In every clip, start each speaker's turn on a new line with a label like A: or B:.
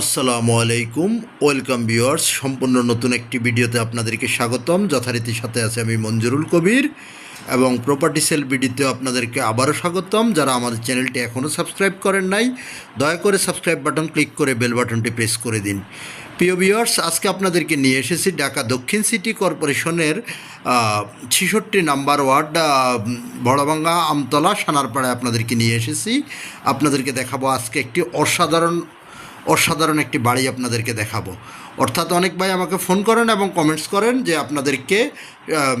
A: আসসালামু আলাইকুম, welcome viewers, সম্পূর্ণ নতুন একটি ভিডিওতে আপনাদেরকে স্বাগতম। যথারীতির সাথে আছে আমি মঞ্জুরুল কবির এবং প্রপার্টি সেল ভিডিওতেও আপনাদেরকে আবারও স্বাগতম। যারা আমাদের চ্যানেলটি এখনও সাবস্ক্রাইব করেন নাই, দয়া করে সাবস্ক্রাইব বাটন ক্লিক করে বেল বাটনটি প্রেস করে দিন। প্রিয় ভিউয়ার্স, আজকে আপনাদেরকে নিয়ে এসেছি ঢাকা দক্ষিণ সিটি কর্পোরেশনের ছিষট্টি নাম্বার ওয়ার্ড বড়ভাঙ্গা আমতলা, সানারপাড়ায় আপনাদেরকে নিয়ে এসেছি। আপনাদেরকে দেখাবো আজকে একটি অসাধারণ অসাধারণ একটি বাড়ি আপনাদেরকে দেখাবো। অর্থাৎ অনেক ভাই আমাকে ফোন করেন এবং কমেন্টস করেন যে আপনাদেরকে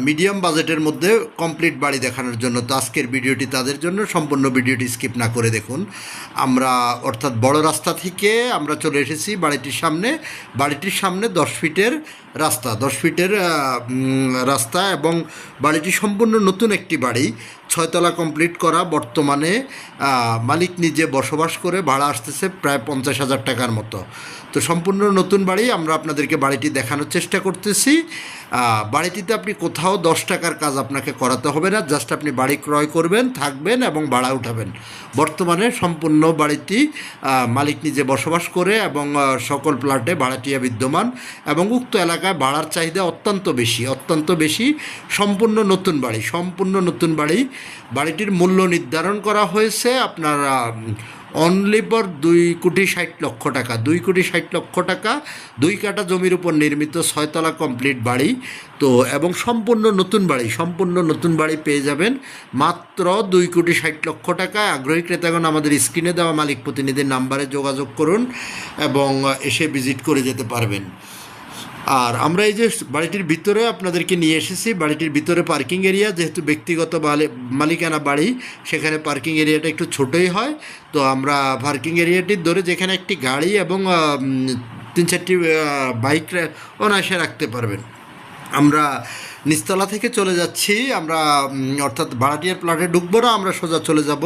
A: মিডিয়াম বাজেটের মধ্যে কমপ্লিট বাড়ি দেখানোর জন্য। তো আজকের ভিডিওটি তাদের জন্য, সম্পূর্ণ ভিডিওটি স্কিপ না করে দেখুন। আমরা, অর্থাৎ বড় রাস্তা থেকে আমরা চলে এসেছি বাড়িটির সামনে। বাড়িটির সামনে দশ ফিটের রাস্তা। দশ ফিটের রাস্তা এবং বাড়িটি সম্পূর্ণ নতুন একটি বাড়ি। ছয়তলা কমপ্লিট করা বর্তমানে মালিক নিজে বসবাস করে ভাড়া আসতেছে প্রায় পঞ্চাশ হাজার টাকার মতো। তো সম্পূর্ণ নতুন বাড়ি আমরা আপনাদেরকে বাড়িটি দেখানোর চেষ্টা করতেছি। বাড়িটিতে আপনি কোথাও দশ টাকার কাজ আপনাকে করাতে হবে না জাস্ট আপনি বাড়ি ক্রয় করবেন, থাকবেন এবং ভাড়া উঠাবেন। বর্তমানে সম্পূর্ণ বাড়িটি মালিক নিজে বসবাস করে এবং সকল প্লাটে ভাড়াটিয়া বিদ্যমান এবং উক্ত এলাকায় ভাড়ার চাহিদা অত্যন্ত বেশি অত্যন্ত বেশি। সম্পূর্ণ নতুন বাড়ি, সম্পূর্ণ নতুন বাড়ি। বাড়িটির মূল্য নির্ধারণ করা হয়েছে আপনার অনলি পর দুই কোটি ষাট লক্ষ টাকা। দুই কোটি ষাট লক্ষ টাকা, দুই কাটা জমির উপর নির্মিত ছয়তলা কমপ্লিট বাড়ি। তো, এবং সম্পূর্ণ নতুন বাড়ি, সম্পূর্ণ নতুন বাড়ি পেয়ে যাবেন মাত্র দুই কোটি ষাট লক্ষ টাকা। আগ্রহী ক্রেতাগণ আমাদের স্ক্রিনে দেওয়া মালিক প্রতিনিধির নাম্বারে যোগাযোগ করুন এবং এসে ভিজিট করে যেতে পারবেন। আর আমরা এই যে বাড়িটির ভিতরে আপনাদেরকে নিয়ে এসেছি, বাড়িটির ভিতরে পার্কিং এরিয়া যেহেতু ব্যক্তিগত মালিকানা বাড়ি, সেখানে পার্কিং এরিয়াটা একটু ছোটোই হয়। তো আমরা পার্কিং এরিয়াটির ধরে যেখানে একটি গাড়ি এবং তিন চারটি বাইক অনায়াসে রাখতে পারবেন। আমরা নিচতলা থেকে চলে যাচ্ছি। আমরা অর্থাৎ ভাড়াটিয়ার প্লাটে ঢুকবো না, আমরা সোজা চলে যাব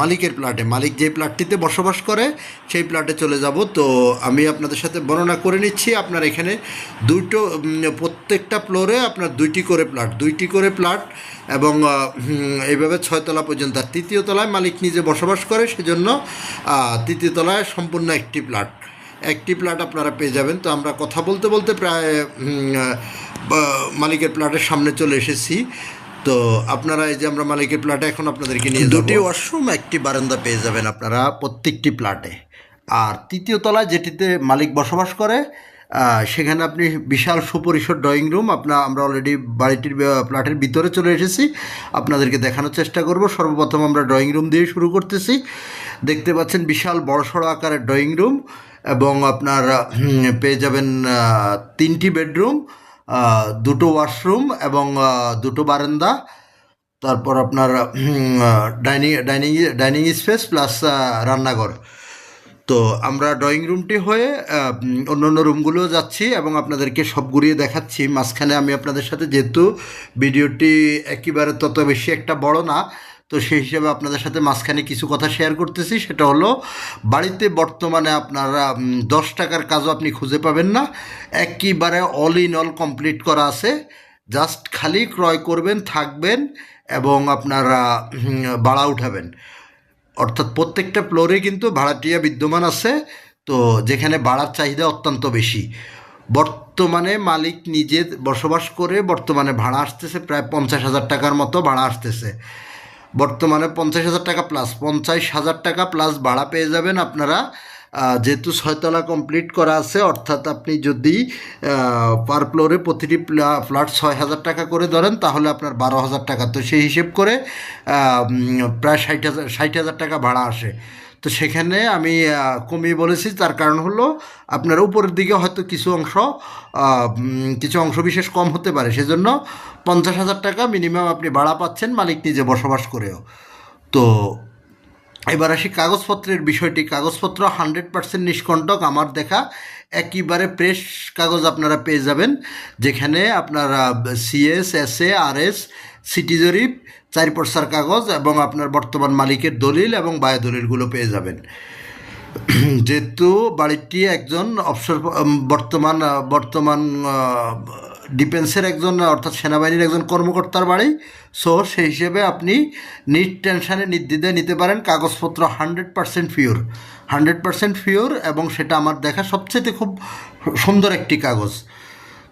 A: মালিকের প্লাটে মালিক যে প্লাটটিতে বসবাস করে, সেই প্লাটে চলে যাব। তো আমি আপনাদের সাথে বর্ণনা করে নিচ্ছি, আপনার এখানে দুটো প্রত্যেকটা ফ্লোরে আপনার দুইটি করে প্লাট দুইটি করে প্লাট এবং এইভাবে ছয়তলা পর্যন্ত। আর তৃতীয় তলায় মালিক নিজে বসবাস করে, সেজন্য তৃতীয় তলায় সম্পূর্ণ একটি প্লাট একটি প্লাট আপনারা পেয়ে যাবেন। তো আমরা কথা বলতে বলতে প্রায় মালিকের প্লাটের সামনে চলে এসেছি। তো আপনারা এই যে আমরা মালিকের প্লাটে এখন আপনাদেরকে নিয়ে দুটি ওয়াশরুম একটি বারান্দা পেয়ে যাবেন আপনারা প্রত্যেকটি প্লাটে আর তৃতীয় তলায় যেটিতে মালিক বসবাস করে সেখানে আপনি বিশাল সুপরিসর ড্রয়িং রুম আপনার আমরা অলরেডি বাড়িটির প্লাটের ভিতরে চলে এসেছি। আপনাদেরকে দেখানোর চেষ্টা করব। সর্বপ্রথম আমরা ড্রয়িং রুম দিয়ে শুরু করতেছি। দেখতে পাচ্ছেন বিশাল বড়সড় আকারের ড্রয়িং রুম এবং আপনার পেয়ে যাবেন তিনটি বেডরুম দুটো ওয়াশরুম এবং দুটো বারান্দা, তারপর আপনার dining dining dining space plus রান্নাঘর। তো আমরা ড্রয়িং রুমটি হয়ে অন্য অন্য রুমগুলো যাচ্ছি এবং আপনাদেরকে সব ঘুরিয়ে দেখাচ্ছি। মাঝখানে আমি আপনাদের সাথে যেহেতু ভিডিওটি একেবারে তত বেশি একটা বড় না তো সেই হিসাবে আপনাদের সাথে মাঝখানে কিছু কথা শেয়ার করতেছি। সেটা হলো, বাড়িতে বর্তমানে আপনারা দশ টাকার কাজও আপনি খুঁজে পাবেন না। একেবারে অল ইন অল কমপ্লিট করা আছে। জাস্ট খালি ক্রয় করবেন, থাকবেন এবং আপনারা ভাড়া উঠাবেন। অর্থাৎ প্রত্যেকটা ফ্লোরে কিন্তু ভাড়াটিয়া বিদ্যমান আছে। তো যেখানে ভাড়ার চাহিদা অত্যন্ত বেশি। বর্তমানে মালিক নিজে বসবাস করে বর্তমানে ভাড়া আসতেছে প্রায় পঞ্চাশ হাজার টাকার মতো ভাড়া আসতেছে। বর্তমানে পঞ্চাশ হাজার টাকা প্লাস পঞ্চাশ হাজার টাকা প্লাস ভাড়া পেয়ে যাবেন আপনারা। যেহেতু ছয়তলা কমপ্লিট করা আছে, অর্থাৎ আপনি যদি পার ফ্লোরে প্রতিটি ফ্ল্যাট ছয় হাজার টাকা করে ধরেন, তাহলে আপনার বারো হাজার টাকা। তো সেই হিসেব করে প্রায় ষাট হাজার ষাট হাজার টাকা ভাড়া আসে। তো সেখানে আমি কমিয়ে বলেছি। তার কারণ হলো আপনার উপরের দিকে হয়তো কিছু অংশ কিছু অংশ বিশেষ কম হতে পারে। সেজন্য পঞ্চাশ হাজার টাকা মিনিমাম আপনি ভাড়া পাচ্ছেন মালিক নিজে বসবাস করেও। তো এবার আসি কাগজপত্রের বিষয়টি। কাগজপত্র হান্ড্রেড পার্সেন্ট নিষ্কণ্টক। আমার দেখা একেবারে প্রেস কাগজ আপনারা পেয়ে যাবেন, যেখানে আপনারা CS S A R S city জরিপ চার পর্সার কাগজ এবং আপনার বর্তমান মালিকের দলিল এবং বায়ু দলিলগুলো পেয়ে যাবেন। যেহেতু বাড়িটি একজন অবসর বর্তমান বর্তমান ডিফেন্সের একজন, অর্থাৎ সেনাবাহিনীর একজন কর্মকর্তার বাড়ি। সো সেই হিসেবে আপনি নিট টেনশানে নির্দ্বিধায় নিতে পারেন, কাগজপত্র hundred percent pure hundred percent pure এবং সেটা আমার দেখা সবচেয়ে খুব সুন্দর একটি কাগজ।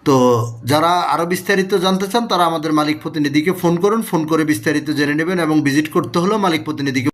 A: তো যারা আরও বিস্তারিত জানতে চান, তারা আমাদের মালিক প্রতিনিধিকে ফোন করুন, ফোন করে বিস্তারিত জেনে নেবেন এবং ভিজিট করতে হলেও মালিক প্রতিনিধিকে